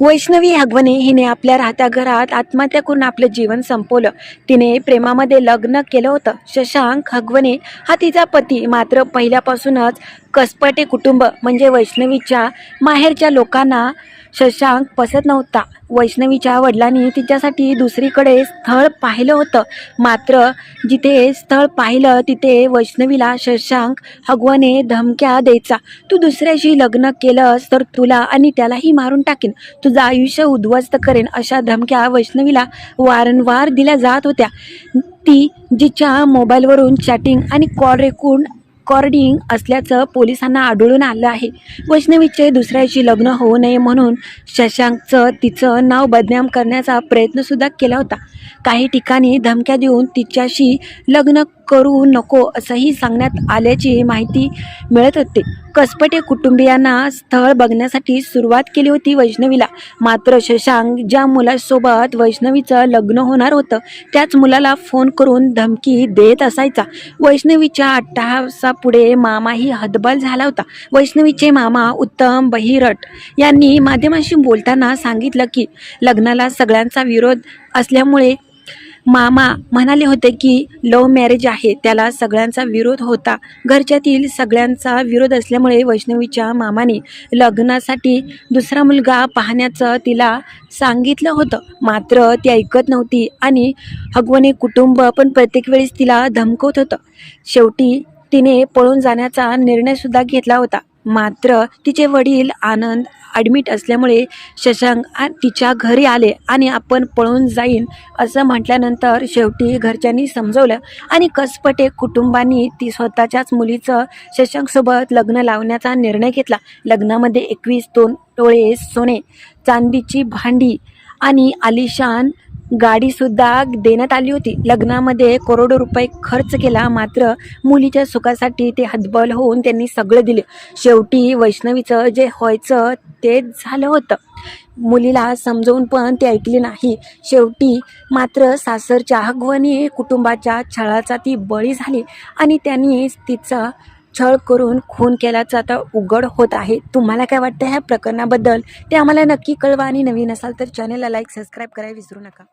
वैष्णवी हगवणे हिने आपल्या राहत्या घरात आत्महत्या करून आपलं जीवन संपवलं. तिने प्रेमामध्ये लग्न केलं होतं. शशांक हगवणे हा तिचा पती. मात्र पहिल्यापासूनच कसपटे कुटुंब म्हणजे वैष्णवीच्या माहेरच्या लोकांना शशांक पसत नव्हता. वैष्णवीच्या वडिलांनी तिच्यासाठी दुसरीकडे स्थळ पाहिलं होतं. मात्र जिथे स्थळ पाहिलं तिथे वैष्णवीला शशांक हगवने धमक्या द्यायचा. तू दुसऱ्याशी लग्न केलंस तर तुला आणि त्यालाही मारून टाकेन. तुझं आयुष्य उद्ध्वस्त करेन अशा धमक्या वैष्णवीला वारंवार दिल्या जात होत्या. ती जिच्या मोबाईलवरून चॅटिंग आणि कॉल रेकॉर्ड रेकॉर्डिंग असल्याचं पोलिसांना आढळून आलं आहे. वैष्णवीचे दुसऱ्याशी लग्न होऊ नये म्हणून शशांकचं तिचं नाव बदनाम करण्याचा प्रयत्नसुद्धा केला होता. काही ठिकाणी धमक्या देऊन तिच्याशी लग्न करू नको असंही सांगण्यात आल्याची माहिती मिळत होते. कसपटे कुटुंबियांना स्थळ बघण्यासाठी सुरुवात केली होती वैष्णवीला. मात्र शशांक ज्या मुलासोबत वैष्णवीचं लग्न होणार होतं त्याच मुलाला फोन करून धमकी देत असायचा. वैष्णवीच्या अट्टहासापुढे मामाही हतबल झाला होता. वैष्णवीचे मामा उत्तम बहिरट यांनी माध्यमांशी बोलताना सांगितलं की लग्नाला सगळ्यांचा विरोध असल्यामुळे मामा म्हणाले होते की लव्ह मॅरेज आहे त्याला सगळ्यांचा विरोध होता. घरच्यातील सगळ्यांचा विरोध असल्यामुळे वैष्णवीच्या मामाने लग्नासाठी दुसरा मुलगा पाहण्याचं तिला सांगितलं होतं. मात्र ती ऐकत नव्हती आणि हगवणे कुटुंब पण प्रत्येक वेळेस तिला धमकवत होतं. शेवटी तिने पळून जाण्याचा निर्णयसुद्धा घेतला होता. मात्र तिचे वडील आनंद ॲडमिट असल्यामुळे शशांक तिच्या घरी आले आणि आपण पळून जाईन असं म्हटल्यानंतर शेवटी घरच्यांनी समजवलं आणि कसपटे कुटुंबांनी ती स्वतःच्याच मुलीचं शशांकसोबत लग्न लावण्याचा निर्णय घेतला. लग्नामध्ये एकवीस दोन टोळे सोने चांदीची भांडी आणि आलिशान गाडीसुद्धा देण्यात आली होती. लग्नामध्ये करोडो रुपये खर्च केला. मात्र मुलीच्या सुखासाठी ते हतबल होऊन त्यांनी सगळं दिले. शेवटी वैष्णवीचं जे व्हायचं ते झालं होतं. मुलीला समजवून पण ते ऐकले नाही. शेवटी मात्र सासरच्या हगवणी कुटुंबाच्या छळाचा ती बळी झाली आणि त्यांनी तिचा छळ करून खून केल्याचं आता उघड होत आहे. तुम्हाला काय वाटतं ह्या प्रकरणाबद्दल? ते आम्हाला नक्की कळवा. आणि नवीन असाल तर चॅनलला लाईक सबस्क्राईब करायला विसरू नका.